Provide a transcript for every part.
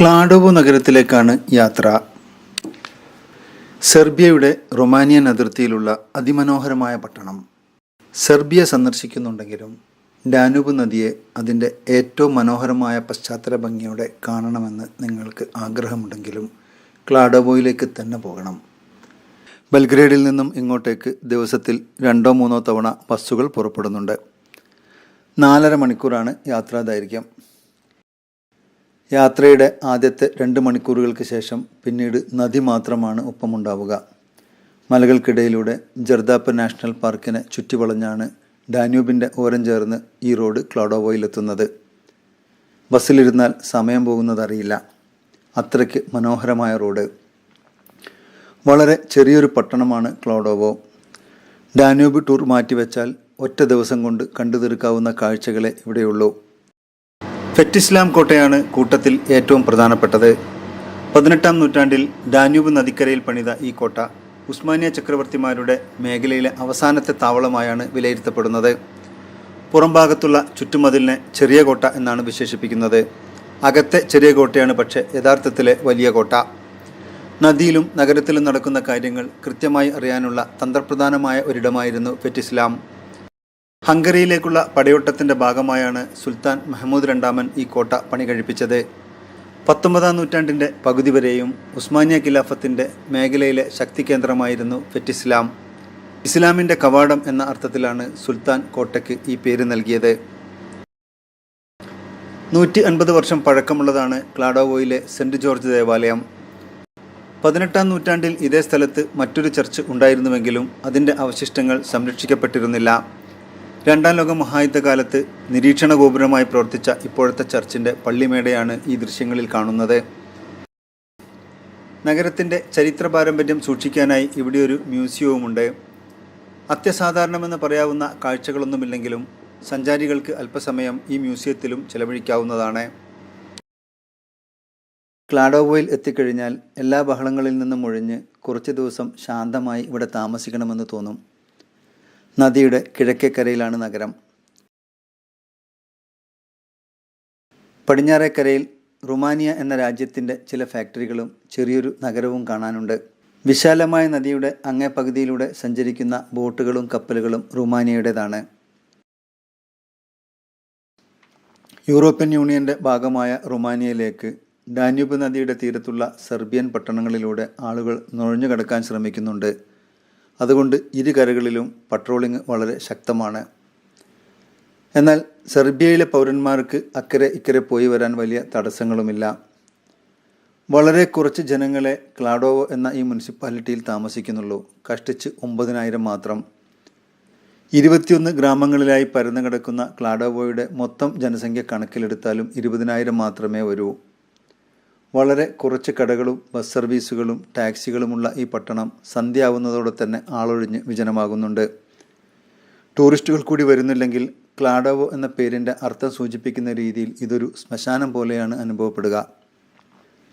ക്ലാഡോവോ നഗരത്തിലേക്കാണ് യാത്ര. സെർബിയയുടെ റൊമാനിയൻ അതിർത്തിയിലുള്ള അതിമനോഹരമായ പട്ടണം. സെർബിയ സന്ദർശിക്കുന്നുണ്ടെങ്കിലും ഡാനൂബ് നദിയെ അതിന്റെ ഏറ്റവും മനോഹരമായ പശ്ചാത്തല ഭംഗിയോടെ കാണണമെന്ന് നിങ്ങൾക്ക് ആഗ്രഹമുണ്ടെങ്കിലും ക്ലാഡോവോയിലേക്ക് തന്നെ പോകണം. ബൽഗ്രേഡിൽ നിന്നും ഇങ്ങോട്ടേക്ക് ദിവസത്തിൽ രണ്ടോ മൂന്നോ തവണ ബസ്സുകൾ പുറപ്പെടുന്നുണ്ട്. നാലര മണിക്കൂറാണ് യാത്രാ ദൈർഘ്യം യാത്രയുടെ ആദ്യത്തെ രണ്ട് മണിക്കൂറുകൾക്ക് ശേഷം പിന്നീട് നദി മാത്രമാണ് ഒപ്പമുണ്ടാവുക. മലകൾക്കിടയിലൂടെ ജർദാപ്പ് നാഷണൽ പാർക്കിനെ ചുറ്റിവളഞ്ഞാണ് ഡാന്യൂബിന്റെ ഓരം ചേർന്ന് ഈ റോഡ് ക്ലോഡോവോയിലെത്തുന്നത്. ബസ്സിലിരുന്നാൽ സമയം പോകുന്നതറിയില്ല. അത്രയ്ക്ക് മനോഹരമായ റോഡ്. വളരെ ചെറിയൊരു പട്ടണമാണ് ക്ലോഡോവോ. ഡാന്യൂബ് ടൂർ മാറ്റിവെച്ചാൽ ഒറ്റ ദിവസം കൊണ്ട് കണ്ടു തീർക്കാവുന്ന കാഴ്ചകളെ ഇവിടെയുള്ളൂ. ഫെറ്റിസ്ലാം കോട്ടയാണ് കൂട്ടത്തിൽ ഏറ്റവും പ്രധാനപ്പെട്ടത്. പതിനെട്ടാം നൂറ്റാണ്ടിൽ ഡാന്യൂബ് നദിക്കരയിൽ പണിത ഈ കോട്ട ഉസ്മാനിയ ചക്രവർത്തിമാരുടെ മേഖലയിലെ അവസാനത്തെ താവളമായാണ് വിലയിരുത്തപ്പെടുന്നത്. പുറംഭാഗത്തുള്ള ചുറ്റുമതിലിനെ ചെറിയ കോട്ട എന്നാണ് വിശേഷിപ്പിക്കുന്നത്. അകത്തെ ചെറിയ കോട്ടയാണ് പക്ഷേ യഥാർത്ഥത്തിലെ വലിയ കോട്ട. നദിയിലും നഗരത്തിലും നടക്കുന്ന കാര്യങ്ങൾ കൃത്യമായി അറിയാനുള്ള തന്ത്രപ്രധാനമായ ഒരിടമായിരുന്നു ഫെറ്റിസ്ലാം ഹംഗറിയിലേക്കുള്ള പടയോട്ടത്തിന്റെ ഭാഗമായാണ് സുൽത്താൻ മെഹമ്മൂദ് രണ്ടാമൻ ഈ കോട്ട പണി കഴിപ്പിച്ചത്. പത്തൊമ്പതാം നൂറ്റാണ്ടിന്റെ പകുതി വരെയും ഉസ്മാനിയ ഖിലാഫത്തിന്റെ മേഖലയിലെ ശക്തി കേന്ദ്രമായിരുന്നു ഫെറ്റിസ്ലാം. ഇസ്ലാമിന്റെ കവാടം എന്ന അർത്ഥത്തിലാണ് സുൽത്താൻ കോട്ടയ്ക്ക് ഈ പേര് നൽകിയത്. നൂറ്റി അൻപത് വർഷം പഴക്കമുള്ളതാണ് ക്ലാഡോവോയിലെ സെന്റ് ജോർജ് ദേവാലയം. പതിനെട്ടാം നൂറ്റാണ്ടിൽ ഇതേ സ്ഥലത്ത് മറ്റൊരു ചർച്ച് ഉണ്ടായിരുന്നുവെങ്കിലും അതിന്റെ അവശിഷ്ടങ്ങൾ സംരക്ഷിക്കപ്പെട്ടിരുന്നില്ല. രണ്ടാം ലോക മഹായുദ്ധകാലത്ത് നിരീക്ഷണ ഗോപുരമായി പ്രവർത്തിച്ച ഇപ്പോഴത്തെ ചർച്ചിന്റെ പള്ളിമേടയാണ് ഈ ദൃശ്യങ്ങളിൽ കാണുന്നത്. നഗരത്തിന്റെ ചരിത്ര പാരമ്പര്യം സൂക്ഷിക്കാനായി ഇവിടെ ഒരു മ്യൂസിയവുമുണ്ട്. അത്യസാധാരണമെന്ന് പറയാവുന്ന കാഴ്ചകളൊന്നുമില്ലെങ്കിലും സഞ്ചാരികൾക്ക് അല്പസമയം ഈ മ്യൂസിയത്തിലും ചെലവഴിക്കാവുന്നതാണ്. ക്ലാഡോവോയിൽ എത്തിക്കഴിഞ്ഞാൽ എല്ലാ ബഹളങ്ങളിൽ നിന്നും ഒഴിഞ്ഞ് കുറച്ച് ദിവസം ശാന്തമായി ഇവിടെ താമസിക്കണമെന്ന് തോന്നും. നദിയുടെ കിഴക്കേക്കരയിലാണ് നഗരം. പടിഞ്ഞാറേക്കരയിൽ റുമാനിയ എന്ന രാജ്യത്തിന്റെ ചില ഫാക്ടറികളും ചെറിയൊരു നഗരവും കാണാനുണ്ട്. വിശാലമായ നദിയുടെ അങ്ങേ പകുതിയിലൂടെ സഞ്ചരിക്കുന്ന ബോട്ടുകളും കപ്പലുകളും റുമാനിയയുടേതാണ്. യൂറോപ്യൻ യൂണിയന്റെ ഭാഗമായ റുമാനിയയിലേക്ക് ഡാന്യൂബ് നദിയുടെ തീരത്തുള്ള സെർബിയൻ പട്ടണങ്ങളിലൂടെ ആളുകൾ നുഴഞ്ഞു കടക്കാൻ ശ്രമിക്കുന്നുണ്ട്. അതുകൊണ്ട് ഇരു കരകളിലും പട്രോളിംഗ് വളരെ ശക്തമാണ്. എന്നാൽ സെർബിയയിലെ പൗരന്മാർക്ക് അക്കരെ ഇക്കരെ പോയി വരാൻ വലിയ തടസ്സങ്ങളുമില്ല. വളരെ കുറച്ച് ജനങ്ങളെ ക്ലാഡോവോ എന്ന ഈ മുനിസിപ്പാലിറ്റിയിൽ താമസിക്കുന്നുള്ളൂ. കഷ്ടിച്ച് ഒമ്പതിനായിരം മാത്രം. ഇരുപത്തിയൊന്ന് ഗ്രാമങ്ങളിലായി പരന്നു കിടക്കുന്ന ക്ലാഡോവോയുടെ മൊത്തം ജനസംഖ്യ കണക്കിലെടുത്താലും ഇരുപതിനായിരം മാത്രമേ വരൂ. വളരെ കുറച്ച് കടകളും ബസ് സർവീസുകളും ടാക്സികളുമുള്ള ഈ പട്ടണം സന്ധ്യയാവുന്നതോടെ തന്നെ ആളൊഴിഞ്ഞ് വിജനമാകുന്നുണ്ട്. ടൂറിസ്റ്റുകൾ കൂടി വരുന്നില്ലെങ്കിൽ ക്ലാഡോവോ എന്ന പേരിന്റെ അർത്ഥം സൂചിപ്പിക്കുന്ന രീതിയിൽ ഇതൊരു ശ്മശാനം പോലെയാണ് അനുഭവപ്പെടുക.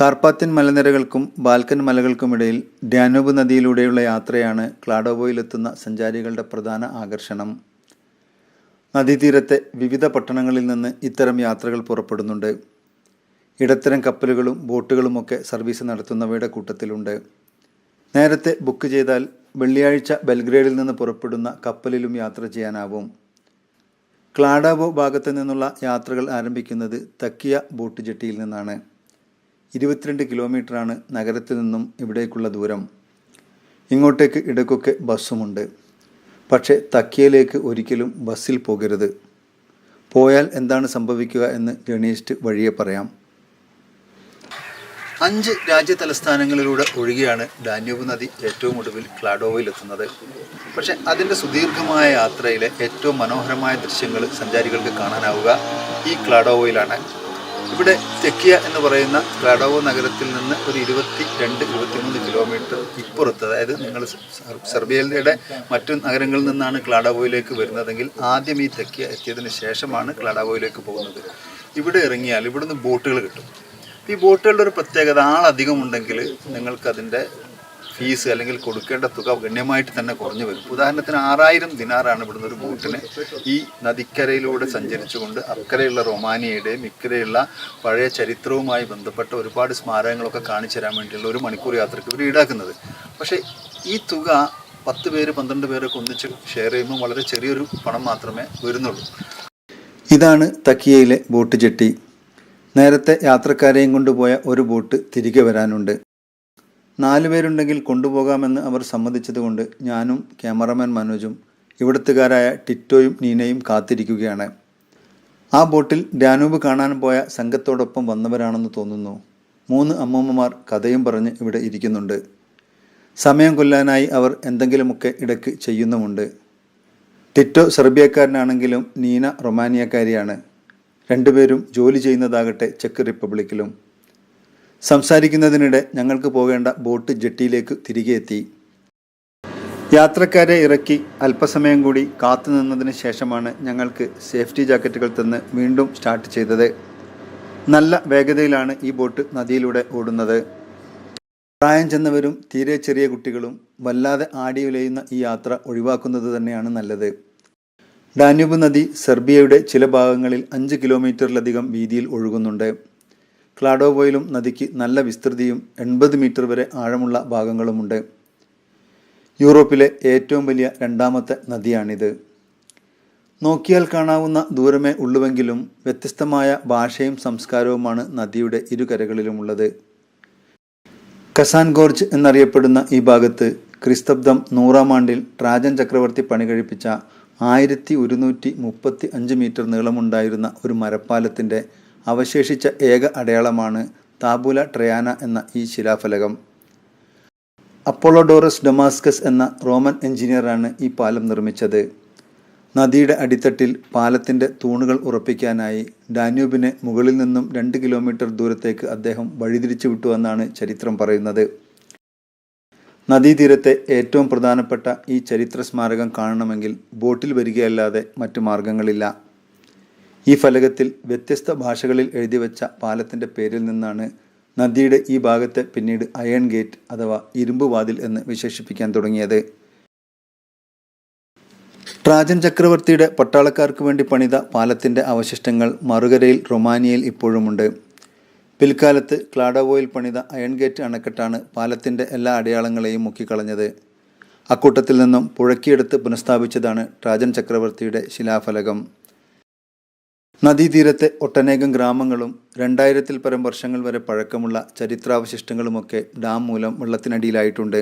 കാർപ്പാത്യൻ മലനിരകൾക്കും ബാൽക്കൻ മലകൾക്കുമിടയിൽ ഡാനൂബ് നദിയിലൂടെയുള്ള യാത്രയാണ് ക്ലാഡോവോയിലെത്തുന്ന സഞ്ചാരികളുടെ പ്രധാന ആകർഷണം. നദീതീരത്തെ വിവിധ പട്ടണങ്ങളിൽ നിന്ന് ഇത്തരം യാത്രകൾ പുറപ്പെടുന്നുണ്ട്. ഇടത്തരം കപ്പലുകളും ബോട്ടുകളുമൊക്കെ സർവീസ് നടത്തുന്നവയുടെ കൂട്ടത്തിലുണ്ട്. നേരത്തെ ബുക്ക് ചെയ്താൽ വെള്ളിയാഴ്ച ബെൽഗ്രേഡിൽ നിന്ന് പുറപ്പെടുന്ന കപ്പലിലും യാത്ര ചെയ്യാനാവും. ക്ലാഡാവോ ഭാഗത്ത് നിന്നുള്ള യാത്രകൾ ആരംഭിക്കുന്നത് തക്കിയ ബോട്ട് ജെട്ടിയിൽ നിന്നാണ്. ഇരുപത്തിരണ്ട് കിലോമീറ്ററാണ് നഗരത്തിൽ നിന്നും ഇവിടേക്കുള്ള ദൂരം. ഇങ്ങോട്ടേക്ക് ഇടയ്ക്കൊക്കെ ബസ്സുമുണ്ട്. പക്ഷേ തക്കിയയിലേക്ക് ഒരിക്കലും ബസ്സിൽ പോകരുത്. പോയാൽ എന്താണ് സംഭവിക്കുക എന്ന് ഗണേഷ് വഴിയെ പറയാം. അഞ്ച് രാജ്യ തലസ്ഥാനങ്ങളിലൂടെ ഒഴുകിയാണ് ഡാന്യൂബ് നദി ഏറ്റവും ഒടുവിൽ ക്ലാഡോവയിൽ എത്തുന്നത്. പക്ഷേ അതിന്റെ സുദീർഘമായ യാത്രയിലെ ഏറ്റവും മനോഹരമായ ദൃശ്യങ്ങൾ സഞ്ചാരികൾക്ക് കാണാനാവുക ഈ ക്ലാഡോവയിലാണ്. ഇവിടെ തെക്കിയ എന്ന് പറയുന്ന ക്ലാഡോവ നഗരത്തിൽ നിന്ന് ഒരു ഇരുപത്തി രണ്ട് ഇരുപത്തിമൂന്ന് കിലോമീറ്റർ ഇപ്പുറത്ത് അതായത് നിങ്ങൾ സെർ- സെർബിയയുടെ മറ്റു നഗരങ്ങളിൽ നിന്നാണ് ക്ലാഡോവയിലേക്ക് വരുന്നതെങ്കിൽ ആദ്യം ഈ തെക്കിയ എത്തിയതിന് ശേഷമാണ് ക്ലാഡോവയിലേക്ക് പോകുന്നത്. ഇവിടെ ഇറങ്ങിയാൽ ഇവിടുന്ന് ബോട്ടുകൾ കിട്ടും. ഈ ബോട്ടുകളുടെ ഒരു പ്രത്യേകത ആളധികം ഉണ്ടെങ്കിൽ നിങ്ങൾക്ക് അതിന്റെ ഫീസ് അല്ലെങ്കിൽ കൊടുക്കേണ്ട തുക ഗണ്യമായിട്ട് തന്നെ കുറഞ്ഞു വരും. ഉദാഹരണത്തിന് ആറായിരം ദിനാറാണ് ഇവിടുന്ന് ഒരു ബോട്ടിന് ഈ നദിക്കരയിലൂടെ സഞ്ചരിച്ചുകൊണ്ട് അക്കരെയുള്ള റൊമാനിയയുടെയും ഇക്കരെയുള്ള പഴയ ചരിത്രവുമായി ബന്ധപ്പെട്ട ഒരുപാട് സ്മാരകങ്ങളൊക്കെ കാണിച്ചു തരാൻ വേണ്ടിയുള്ള ഒരു മണിക്കൂർ യാത്രയ്ക്ക് ഇവർ ഈടാക്കുന്നത്. പക്ഷേ ഈ തുക പത്ത് പേര് പന്ത്രണ്ട് പേരൊക്കെ ഒന്നിച്ച് ഷെയർ ചെയ്യുമ്പോൾ വളരെ ചെറിയൊരു പണം മാത്രമേ വരുന്നുള്ളൂ. ഇതാണ് തക്കിയയിലെ ബോട്ട് ജെട്ടി. നേരത്തെ യാത്രക്കാരെയും കൊണ്ടുപോയ ഒരു ബോട്ട് തിരികെ വരാനുണ്ട്. നാലു പേരുണ്ടെങ്കിൽ കൊണ്ടുപോകാമെന്ന് അവർ സമ്മതിച്ചതുകൊണ്ട് ഞാനും ക്യാമറമാൻ മനോജും ഇവിടുത്തുകാരായ ടിറ്റോയും നീനയും കാത്തിരിക്കുകയാണ്. ആ ബോട്ടിൽ ഡാനൂബ് കാണാൻ പോയ സംഘത്തോടൊപ്പം വന്നവരാണെന്ന് തോന്നുന്നു. മൂന്ന് അമ്മൂമ്മമാർ കഥയും പറഞ്ഞ് ഇവിടെ ഇരിക്കുന്നുണ്ട്. സമയം കൊല്ലാനായി അവർ എന്തെങ്കിലുമൊക്കെ ഇടയ്ക്ക് ചെയ്യുന്നുമുണ്ട്. ടിറ്റോ സെർബിയക്കാരനാണെങ്കിലും നീന റൊമാനിയക്കാരിയാണ്. രണ്ടുപേരും ജോലി ചെയ്യുന്നതാകട്ടെ ചെക്ക് റിപ്പബ്ലിക്കിലും. സംസാരിക്കുന്നതിനിടെ ഞങ്ങൾക്ക് പോകേണ്ട ബോട്ട് ജെട്ടിയിലേക്ക് തിരികെ എത്തി. യാത്രക്കാരെ ഇറക്കി അല്പസമയം കൂടി കാത്തുനിന്നതിന് ശേഷമാണ് ഞങ്ങൾക്ക് സേഫ്റ്റി ജാക്കറ്റുകൾ തന്ന് വീണ്ടും സ്റ്റാർട്ട് ചെയ്തത്. നല്ല വേഗതയിലാണ് ഈ ബോട്ട് നദിയിലൂടെ ഓടുന്നത്. പ്രായം ചെന്നവരും തീരെ ചെറിയ കുട്ടികളും വല്ലാതെ ആടിയുലയുന്ന ഈ യാത്ര ഒഴിവാക്കുന്നത് തന്നെയാണ് നല്ലത്. ഡാന്യൂബ് നദി സെർബിയയുടെ ചില ഭാഗങ്ങളിൽ അഞ്ച് കിലോമീറ്ററിലധികം വീതിയിൽ ഒഴുകുന്നുണ്ട്. ക്ലാഡോവോയിലും നദിക്ക് നല്ല വിസ്തൃതിയും എൺപത് മീറ്റർ വരെ ആഴമുള്ള ഭാഗങ്ങളുമുണ്ട്. യൂറോപ്പിലെ ഏറ്റവും വലിയ രണ്ടാമത്തെ നദിയാണിത്. നോക്കിയാൽ കാണാവുന്ന ദൂരമേ ഉള്ളുവെങ്കിലും വ്യത്യസ്തമായ ഭാഷയും സംസ്കാരവുമാണ് നദിയുടെ ഇരുകരകളിലുമുള്ളത്. കസാൻ ഗോർജ് എന്നറിയപ്പെടുന്ന ഈ ഭാഗത്ത് ക്രിസ്തബ്ദം നൂറാം ആണ്ടിൽ ട്രാജൻ ചക്രവർത്തി പണി കഴിപ്പിച്ച ആയിരത്തി ഒരുന്നൂറ്റി മുപ്പത്തി അഞ്ച് മീറ്റർ നീളമുണ്ടായിരുന്ന ഒരു മരപ്പാലത്തിന്റെ അവശേഷിച്ച ഏക അടയാളമാണ് താബുല ട്രയാന എന്ന ഈ ശിലാഫലകം. അപ്പോളോഡോറസ് ഡൊമാസ്കസ് എന്ന റോമൻ എഞ്ചിനീയറാണ് ഈ പാലം നിർമ്മിച്ചത്. നദിയുടെ അടിത്തട്ടിൽ പാലത്തിന്റെ തൂണുകൾ ഉറപ്പിക്കാനായി ഡാന്യൂബിനെ മുകളിൽ നിന്നും രണ്ട് കിലോമീറ്റർ ദൂരത്തേക്ക് അദ്ദേഹം വഴിതിരിച്ചു വിട്ടുവെന്നാണ് ചരിത്രം പറയുന്നത്. നദീതീരത്തെ ഏറ്റവും പ്രധാനപ്പെട്ട ഈ ചരിത്ര സ്മാരകം കാണണമെങ്കിൽ ബോട്ടിൽ വരികയല്ലാതെ മറ്റു മാർഗങ്ങളില്ല. ഈ ഫലകത്തിൽ വ്യത്യസ്ത ഭാഷകളിൽ എഴുതി വെച്ച പാലത്തിന്റെ പേരിൽ നിന്നാണ് നദിയുടെ ഈ ഭാഗത്തെ പിന്നീട് അയൺ ഗേറ്റ് അഥവാ ഇരുമ്പ് വാതിൽ എന്ന് വിശേഷിപ്പിക്കാൻ തുടങ്ങിയത്. ട്രാജൻ ചക്രവർത്തിയുടെ പട്ടാളക്കാർക്ക് വേണ്ടി പണിത പാലത്തിന്റെ അവശിഷ്ടങ്ങൾ മറുകരയിൽ റൊമാനിയയിൽ ഇപ്പോഴുമുണ്ട്. പിൽക്കാലത്ത് ക്ലാഡവോയിൽ പണിത അയൺ ഗേറ്റ് അണക്കെട്ടാണ് പാലത്തിന്റെ എല്ലാ അടയാളങ്ങളെയും മുക്കിക്കളഞ്ഞത്. അക്കൂട്ടത്തിൽ നിന്നും പുഴക്കിയെടുത്ത് പുനഃസ്ഥാപിച്ചതാണ് ട്രാജൻ ചക്രവർത്തിയുടെ ശിലാഫലകം. നദീതീരത്തെ ഒട്ടനേകം ഗ്രാമങ്ങളും രണ്ടായിരത്തിൽ പരം വർഷങ്ങൾ വരെ പഴക്കമുള്ള ചരിത്രാവശിഷ്ടങ്ങളുമൊക്കെ ഡാം മൂലം വെള്ളത്തിനടിയിലായിട്ടുണ്ട്.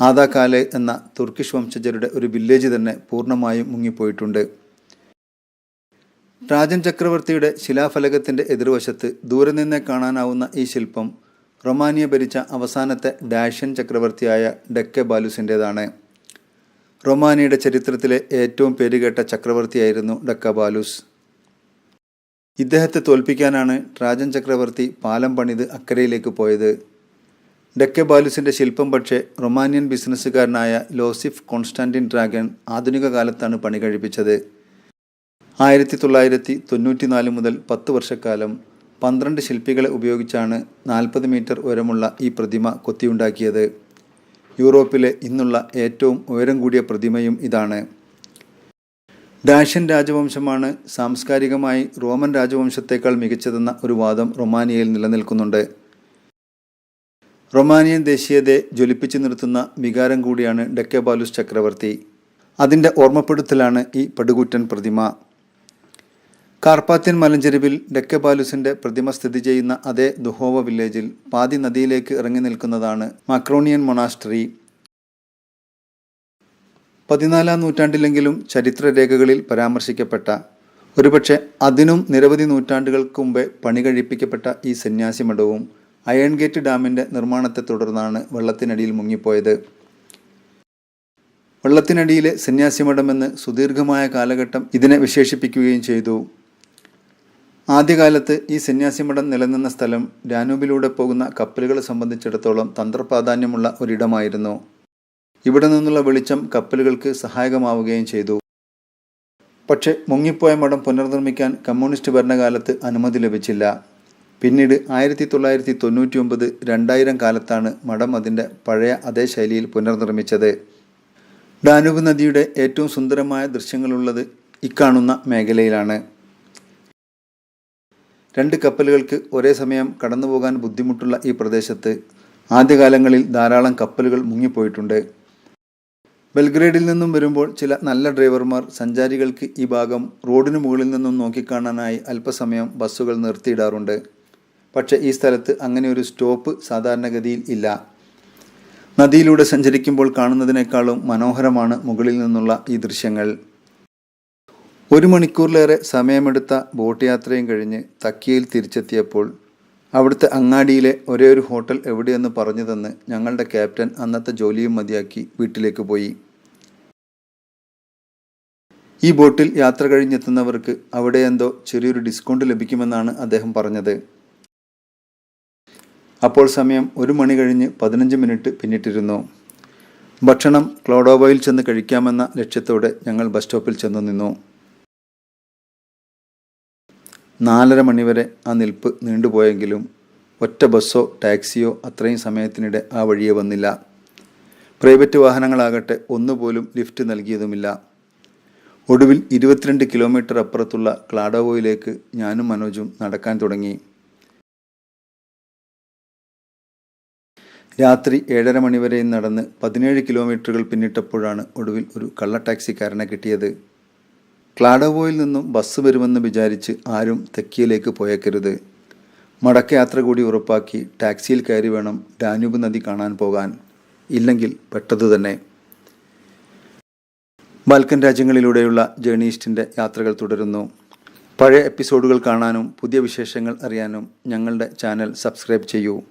ആദാകാലെ എന്ന തുർക്കിഷ് വംശജരുടെ ഒരു വില്ലേജ് തന്നെ പൂർണമായും മുങ്ങിപ്പോയിട്ടുണ്ട്. രാജൻ ചക്രവർത്തിയുടെ ശിലാഫലകത്തിന്റെ എതിർവശത്ത് ദൂരെ നിന്നേ കാണാനാവുന്ന ഈ ശില്പം റൊമാനിയ ഭരിച്ച അവസാനത്തെ ഡാഷ്യൻ ചക്രവർത്തിയായ ഡെക്കെ ബാലൂസിന്റേതാണ് റൊമാനിയയുടെ ചരിത്രത്തിലെ ഏറ്റവും പേരുകേട്ട ചക്രവർത്തിയായിരുന്നു ഡക്ക ബാലൂസ്. ഇദ്ദേഹത്തെ തോൽപ്പിക്കാനാണ് രാജൻ ചക്രവർത്തി പാലം പണിത് അക്കരയിലേക്ക് പോയത്. ഡെക്കെ ബാലുസിന്റെ ശില്പം പക്ഷേ റൊമാനിയൻ ബിസിനസ്സുകാരനായ ലോസിഫ് കോൺസ്റ്റാന്റിൻ ഡ്രാഗൺ ആധുനിക കാലത്താണ് പണി കഴിപ്പിച്ചത്. ആയിരത്തി തൊള്ളായിരത്തി തൊണ്ണൂറ്റിനാല് മുതൽ പത്ത് വർഷക്കാലം പന്ത്രണ്ട് ശില്പികളെ ഉപയോഗിച്ചാണ് നാൽപ്പത് മീറ്റർ ഉയരമുള്ള ഈ പ്രതിമ കൊത്തിയുണ്ടാക്കിയത്. യൂറോപ്പിലെ ഇന്നുള്ള ഏറ്റവും ഉയരം കൂടിയ പ്രതിമയും ഇതാണ്. ഡാഷ്യൻ രാജവംശമാണ് സാംസ്കാരികമായി റോമൻ രാജവംശത്തേക്കാൾ മികച്ചതെന്ന ഒരു വാദം റൊമാനിയയിൽ നിലനിൽക്കുന്നുണ്ട്. റൊമാനിയൻ ദേശീയതയെ ജ്വലിപ്പിച്ചു നിർത്തുന്ന വികാരം കൂടിയാണ് ഡെക്കബാലുസ് ചക്രവർത്തി. അതിന്റെ ഓർമ്മപ്പെടുത്തലാണ് ഈ പടുകൂറ്റൻ പ്രതിമ. കാർപ്പാത്യൻ മലഞ്ചെരുവിൽ ഡെക്കബാലുസിന്റെ പ്രതിമ സ്ഥിതി ചെയ്യുന്ന അതേ ദുഹോവ വില്ലേജിൽ പാതി നദിയിലേക്ക് ഇറങ്ങി നിൽക്കുന്നതാണ് മക്രോണിയൻ മൊണാസ്ട്രി പതിനാലാം നൂറ്റാണ്ടിലെങ്കിലും ചരിത്രരേഖകളിൽ പരാമർശിക്കപ്പെട്ട ഒരുപക്ഷെ അതിനും നിരവധി നൂറ്റാണ്ടുകൾക്ക് മുമ്പേ പണി കഴിപ്പിക്കപ്പെട്ട ഈ സന്യാസി മഠവും അയൺ ഗേറ്റ് ഡാമിന്റെ നിർമ്മാണത്തെ തുടർന്നാണ് വെള്ളത്തിനടിയിൽ മുങ്ങിപ്പോയത്. വെള്ളത്തിനടിയിലെ സന്യാസി മഠമെന്ന് സുദീർഘമായ കാലഘട്ടം ഇതിനെ വിശേഷിപ്പിക്കുകയും ചെയ്തു. ആദ്യകാലത്ത് ഈ സന്യാസി മഠം നിലനിന്ന സ്ഥലം ഡാനൂബിലൂടെ പോകുന്ന കപ്പലുകളെ സംബന്ധിച്ചിടത്തോളം തന്ത്രപ്രാധാന്യമുള്ള ഒരിടമായിരുന്നു. ഇവിടെ നിന്നുള്ള വെളിച്ചം കപ്പലുകൾക്ക് സഹായകമാവുകയും ചെയ്തു. പക്ഷേ മുങ്ങിപ്പോയ മഠം പുനർനിർമ്മിക്കാൻ കമ്മ്യൂണിസ്റ്റ് ഭരണകാലത്ത് അനുമതി ലഭിച്ചില്ല. പിന്നീട് ആയിരത്തി തൊള്ളായിരത്തി തൊണ്ണൂറ്റി ഒമ്പത് രണ്ടായിരം കാലത്താണ് മഠം അതിന്റെ പഴയ അതേ ശൈലിയിൽ പുനർനിർമ്മിച്ചത്. ഡാനൂബ് നദിയുടെ ഏറ്റവും സുന്ദരമായ ദൃശ്യങ്ങളുള്ളത് ഇക്കാണുന്ന മേഖലയിലാണ്. രണ്ട് കപ്പലുകൾക്ക് ഒരേ സമയം കടന്നുപോകാൻ ബുദ്ധിമുട്ടുള്ള ഈ പ്രദേശത്ത് ആദ്യകാലങ്ങളിൽ ധാരാളം കപ്പലുകൾ മുങ്ങിപ്പോയിട്ടുണ്ട്. ബെൽഗ്രേഡിൽ നിന്നും വരുമ്പോൾ ചില നല്ല ഡ്രൈവർമാർ സഞ്ചാരികൾക്ക് ഈ ഭാഗം റോഡിന് മുകളിൽ നിന്നും നോക്കിക്കാണാനായി അല്പസമയം ബസ്സുകൾ നിർത്തിയിടാറുണ്ട്. പക്ഷേ ഈ സ്ഥലത്ത് അങ്ങനെ ഒരു സ്റ്റോപ്പ് സാധാരണഗതിയിൽ ഇല്ല. നദിയിലൂടെ സഞ്ചരിക്കുമ്പോൾ കാണുന്നതിനേക്കാളും മനോഹരമാണ് മുകളിൽ നിന്നുള്ള ഈ ദൃശ്യങ്ങൾ. ഒരു മണിക്കൂറിലേറെ സമയമെടുത്ത ബോട്ട് യാത്രയും കഴിഞ്ഞ് തക്കിയയിൽ തിരിച്ചെത്തിയപ്പോൾ അവിടുത്തെ അങ്ങാടിയിലെ ഒരേ ഒരു ഹോട്ടൽ എവിടെയെന്ന് പറഞ്ഞു തന്ന് ഞങ്ങളുടെ ക്യാപ്റ്റൻ അന്നത്തെ ജോലിയും മതിയാക്കി വീട്ടിലേക്ക് പോയി. ഈ ബോട്ടിൽ യാത്ര കഴിഞ്ഞെത്തുന്നവർക്ക് അവിടെ എന്തോ ചെറിയൊരു ഡിസ്കൗണ്ട് ലഭിക്കുമെന്നാണ് അദ്ദേഹം പറഞ്ഞത്. അപ്പോൾ സമയം ഒരു മണി കഴിഞ്ഞ് പതിനഞ്ച് മിനിറ്റ് പിന്നിട്ടിരുന്നു. ഭക്ഷണം ക്ലോഡോബോയിൽ ചെന്ന് കഴിക്കാമെന്ന ലക്ഷ്യത്തോടെ ഞങ്ങൾ ബസ് സ്റ്റോപ്പിൽ ചെന്നു നിന്നു. നാലര മണിവരെ ആ നിൽപ്പ് നീണ്ടുപോയെങ്കിലും ഒറ്റ ബസ്സോ ടാക്സിയോ അത്രയും സമയത്തിനിടെ ആ വഴിയെ വന്നില്ല. പ്രൈവറ്റ് വാഹനങ്ങളാകട്ടെ ഒന്നുപോലും ലിഫ്റ്റ് നൽകിയതുമില്ല. ഒടുവിൽ ഇരുപത്തിരണ്ട് കിലോമീറ്റർ അപ്പുറത്തുള്ള ക്ലാഡോവോയിലേക്ക് ഞാനും മനോജും നടക്കാൻ തുടങ്ങി. രാത്രി ഏഴര മണിവരെയും നടന്ന് പതിനേഴ് കിലോമീറ്ററുകൾ പിന്നിട്ടപ്പോഴാണ് ഒടുവിൽ ഒരു കള്ള ടാക്സിക്കാരനെ കിട്ടിയത്. ക്ലാഡോവോയിൽ നിന്നും ബസ് വരുമെന്ന് വിചാരിച്ച് ആരും തെക്കിയിലേക്ക് പോയേക്കരുത്. മടക്കയാത്ര കൂടി ഉറപ്പാക്കി ടാക്സിയിൽ കയറി വേണം ഡാനൂബ് നദി കാണാൻ പോകാൻ. ഇല്ലെങ്കിൽ പെട്ടത് തന്നെ. ബാൽക്കൻ രാജ്യങ്ങളിലൂടെയുള്ള ജേണീസ്റ്റിന്റെ യാത്രകൾ തുടരുന്നു. പഴയ എപ്പിസോഡുകൾ കാണാനും പുതിയ വിശേഷങ്ങൾ അറിയാനും ഞങ്ങളുടെ ചാനൽ സബ്സ്ക്രൈബ് ചെയ്യൂ.